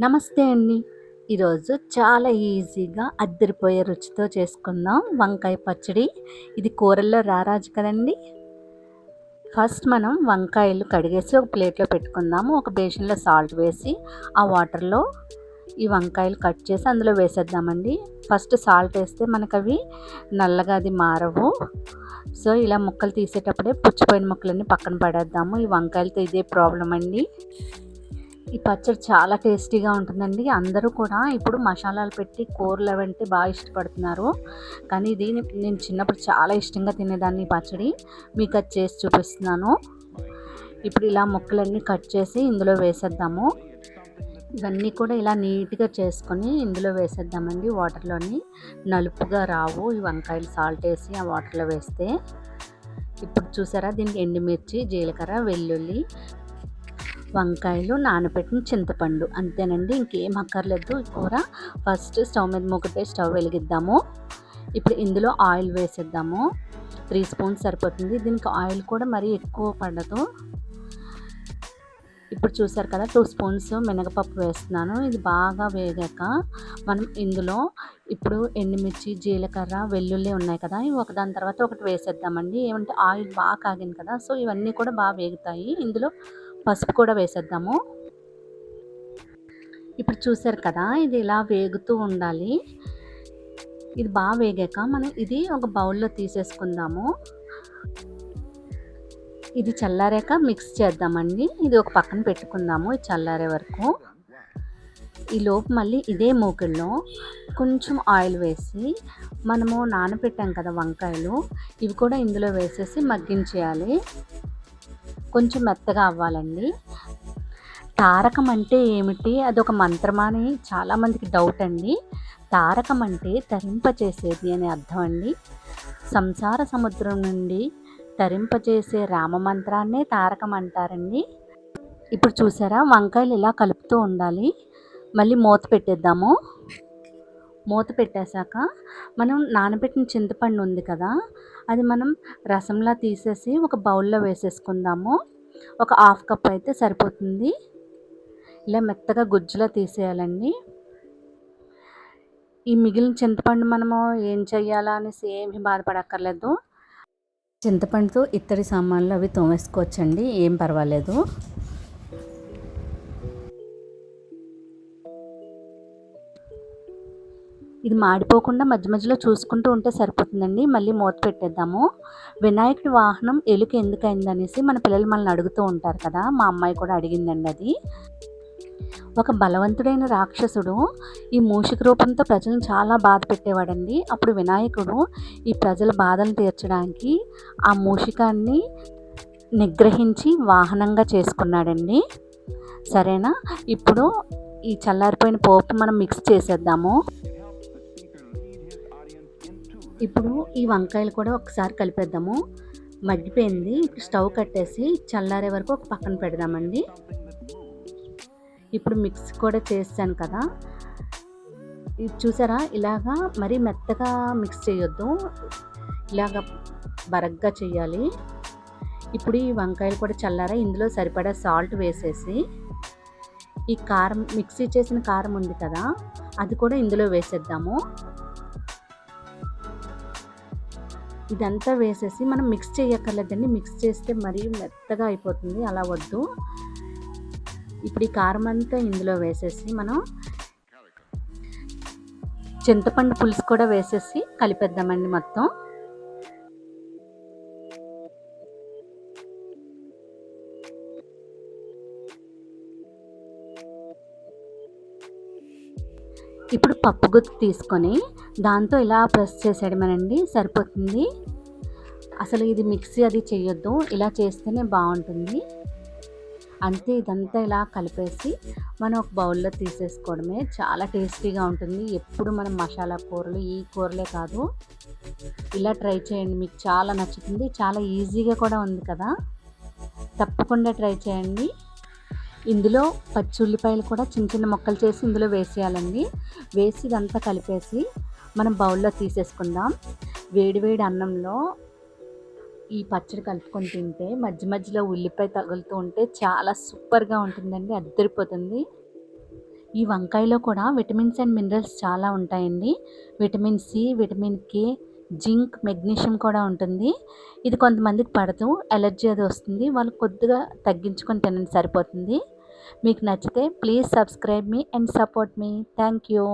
నమస్తే అండి. ఈరోజు చాలా ఈజీగా అద్దరిపోయే రుచితో చేసుకుందాం వంకాయ పచ్చడి. ఇది కూరల్లో రారాజు కదండి. ఫస్ట్ మనం వంకాయలు కడిగేసి ఒక ప్లేట్లో పెట్టుకుందాము. ఒక బేషన్లో సాల్ట్ వేసి ఆ వాటర్లో ఈ వంకాయలు కట్ చేసి అందులో వేసేద్దామండి. ఫస్ట్ సాల్ట్ వేస్తే మనకు అవి నల్లగా అది మారవు. సో ఇలా ముక్కలు తీసేటప్పుడే పుచ్చిపోయిన ముక్కలన్నీ పక్కన పడేద్దాము. ఈ వంకాయలతో ఇదే ప్రాబ్లం అండి. ఈ పచ్చడి చాలా టేస్టీగా ఉంటుందండి. అందరూ కూడా ఇప్పుడు మసాలాలు పెట్టి కూరలు అవంటే బాగా ఇష్టపడుతున్నారు. కానీ ఇది నేను చిన్నప్పుడు చాలా ఇష్టంగా తినేదాన్ని ఈ పచ్చడి. మీకు అది చేసి చూపిస్తున్నాను. ఇప్పుడు ఇలా ముక్కలన్నీ కట్ చేసి ఇందులో వేసేద్దాము. ఇవన్నీ కూడా ఇలా నీట్గా చేసుకొని ఇందులో వేసేద్దామండి వాటర్లోని. నలుపుగా రావు. ఈ వంకాయలు సాల్ట్ వేసి ఆ వాటర్లో వేస్తే. ఇప్పుడు చూసారా దీనికి ఎండుమిర్చి జీలకర్ర వెల్లుల్లి వంకాయలు నానబెట్టిన చింతపండు. అంతేనండి ఇంకేం అక్కర్లేదు. కూర ఫస్ట్ స్టవ్ మీద మొక్కటే స్టవ్ వెలిగిద్దాము. ఇప్పుడు ఇందులో ఆయిల్ వేసేద్దాము. త్రీ స్పూన్స్ సరిపోతుంది. దీనికి ఆయిల్ కూడా మరీ ఎక్కువ పడదు. ఇప్పుడు చూసారు కదా టూ స్పూన్స్ మినగపప్పు వేస్తున్నాను. ఇది బాగా వేగాక మనం ఇందులో ఇప్పుడు ఎండుమిర్చి జీలకర్ర వెల్లుల్లి ఉన్నాయి కదా ఇవి ఒకదాని తర్వాత ఒకటి వేసేద్దామండి. ఏమంటే ఆయిల్ బాగా కాగింది కదా సో ఇవన్నీ కూడా బాగా వేగుతాయి. ఇందులో పసుపు కూడా వేసేద్దాము. ఇప్పుడు చూసారు కదా ఇది ఇలా వేగుతూ ఉండాలి. ఇది బాగా వేగాక మనం ఇది ఒక బౌల్లో తీసేసుకుందాము. ఇది చల్లారాక మిక్స్ చేద్దామండి. ఇది ఒక పక్కన పెట్టుకుందాము ఇది చల్లారే వరకు. ఈ లోపు మళ్ళీ ఇదే మూకిల్లో కొంచెం ఆయిల్ వేసి మనము నానబెట్టాం కదా వంకాయలు ఇవి కూడా ఇందులో వేసేసి మగ్గించేయాలి. కొంచెం మెత్తగా అవ్వాలండి. తారకం అంటే ఏమిటి? అదొక మంత్రమా అని చాలామందికి డౌట్ అండి. తారకం అంటే తరింపచేసేది అని అర్థం అండి. సంసార సముద్రం నుండి తరింపజేసే రామమంత్రాన్నే తారకం అంటారండి. ఇప్పుడు చూసారా? వంకాయలు ఇలా కలుపుతూ ఉండాలి. మళ్ళీ మూత పెట్టేద్దాము. మూత పెట్టేశాక మనం నానబెట్టిన చింతపండు ఉంది కదా అది మనం రసంలా తీసేసి ఒక బౌల్లో వేసేసుకుందాము. ఒక హాఫ్ కప్ అయితే సరిపోతుంది. ఇలా మెత్తగా గుజ్జులా తీసేయాలండి. ఈ మిగిలిన చింతపండు మనము ఏం చెయ్యాలా అనేసి ఏమీ బాధపడక్కర్లేదు. చింతపండుతో ఇత్తడి సామాన్లు అవి తోమేసుకోవచ్చండి ఏం పర్వాలేదు. ఇది మాడిపోకుండా మధ్య మధ్యలో చూసుకుంటూ ఉంటే సరిపోతుందండి. మళ్ళీ మూత పెట్టేద్దాము. వినాయకుడి వాహనం ఎలుక ఎందుకైంది అనేసి మన పిల్లలు మనల్ని అడుగుతూ ఉంటారు కదా. మా అమ్మాయి కూడా అడిగిందండి అది. ఒక బలవంతుడైన రాక్షసుడు ఈ మూషిక రూపంతో ప్రజలను చాలా బాధ పెట్టేవాడండి. అప్పుడు వినాయకుడు ఈ ప్రజల బాధలు తీర్చడానికి ఆ మూషికాన్ని నిగ్రహించి వాహనంగా చేసుకున్నాడండి. సరేనా? ఇప్పుడు ఈ చల్లారిపోయిన పోపు మనం మిక్స్ చేసేద్దాము. ఇప్పుడు ఈ వంకాయలు కూడా ఒకసారి కలిపేద్దాము. మగ్గిపోయింది. ఇప్పుడు స్టవ్ కట్టేసి చల్లారే వరకు ఒక పక్కన పెడదామండి. ఇప్పుడు మిక్స్ కూడా చేస్తాను కదా. ఇది చూసారా? ఇలాగా మరీ మెత్తగా మిక్స్ చేయొద్దు. ఇలాగ బరగ్గా చేయాలి. ఇప్పుడు ఈ వంకాయలు కూడా చల్లారా. ఇందులో సరిపడా సాల్ట్ వేసేసి ఈ కారం మిక్సీ చేసిన కారం ఉంది కదా అది కూడా ఇందులో వేసేద్దాము. ఇదంతా వేసేసి మనం మిక్స్ చేయక్కర్లేదండి. మిక్స్ చేస్తే మరీ మెత్తగా అయిపోతుంది. అలా వద్దు. ఇప్పుడు ఈ కారం అంతా ఇందులో వేసేసి మనం చింతపండు పులుసు కూడా వేసేసి కలిపేద్దామండి మొత్తం. ఇప్పుడు పప్పు గుత్తి తీసుకొని దాంతో ఇలా ప్రెస్ చేసేయడమేనండి సరిపోతుంది. అసలు ఇది మిక్సీ అది చేయొద్దు. ఇలా చేస్తేనే బాగుంటుంది. అంతే ఇదంతా ఇలా కలిపేసి మనం ఒక బౌల్లో తీసేసుకోవడమే. చాలా టేస్టీగా ఉంటుంది. ఎప్పుడు మనం మసాలా కూరలు ఈ కూరలే కాదు. ఇలా ట్రై చేయండి. మీకు చాలా నచ్చుతుంది. చాలా ఈజీగా కూడా ఉంది కదా. తప్పకుండా ట్రై చేయండి. ఇందులో పచ్చి ఉల్లిపాయలు కూడా చిన్న చిన్న ముక్కలు చేసి ఇందులో వేసేయాలండి. వేసి ఇదంతా కలిపేసి మనం బౌల్లో తీసేసుకుందాం. వేడివేడి అన్నంలో ఈ పచ్చడి కలుపుకొని తింటే మధ్య మధ్యలో ఉల్లిపాయ తగులుతూ ఉంటే చాలా సూపర్గా ఉంటుందండి అద్దరిపోతుంది. ఈ వంకాయలో కూడా విటమిన్స్ అండ్ మినరల్స్ చాలా ఉంటాయండి. Vitamin C vitamin K zinc magnesium కూడా ఉంటుంది. ఇది కొంతమందికి పడదు ఎలర్జీ అది వస్తుంది వాళ్ళు కొద్దిగా తగ్గించుకొని తినండి సరిపోతుంది. మీకు నచ్చితే ప్లీజ్ సబ్స్క్రైబ్ మీ and support me. Thank you.